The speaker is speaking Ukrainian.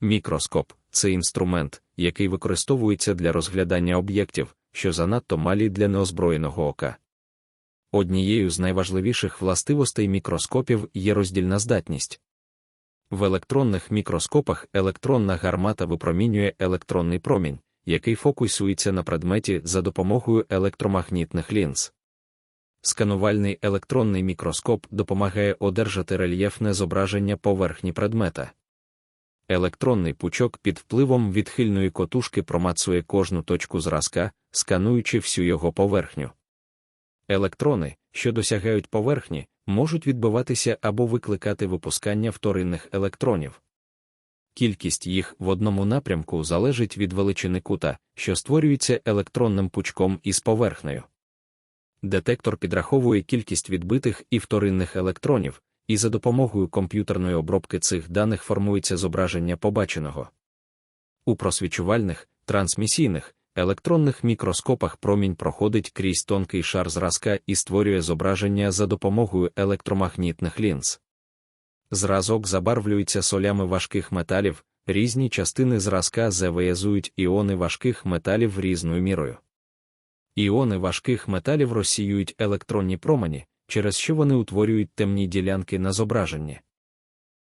Мікроскоп це інструмент, який використовується для розглядання об'єктів, що занадто малі для неозброєного ока. Однією з найважливіших властивостей мікроскопів є роздільна здатність. В електронних мікроскопах електронна гармата випромінює електронний промінь, який фокусується на предметі за допомогою електромагнітних лінз. Сканувальний електронний мікроскоп допомагає одержати рельєфне зображення поверхні предмета. Електронний пучок під впливом відхильної котушки промацує кожну точку зразка, скануючи всю його поверхню. Електрони, що досягають поверхні, можуть відбиватися або викликати випускання вторинних електронів. Кількість їх в одному напрямку залежить від величини кута, що створюється електронним пучком із поверхнею. Детектор підраховує кількість відбитих і вторинних електронів, і за допомогою комп'ютерної обробки цих даних формується зображення побаченого. У просвічувальних, трансмісійних, електронних мікроскопах промінь проходить крізь тонкий шар зразка і створює зображення за допомогою електромагнітних лінз. Зразок забарвлюється солями важких металів, різні частини зразка завиязують іони важких металів різною мірою. Іони важких металів розсіюють електронні промені, через що вони утворюють темні ділянки на зображенні.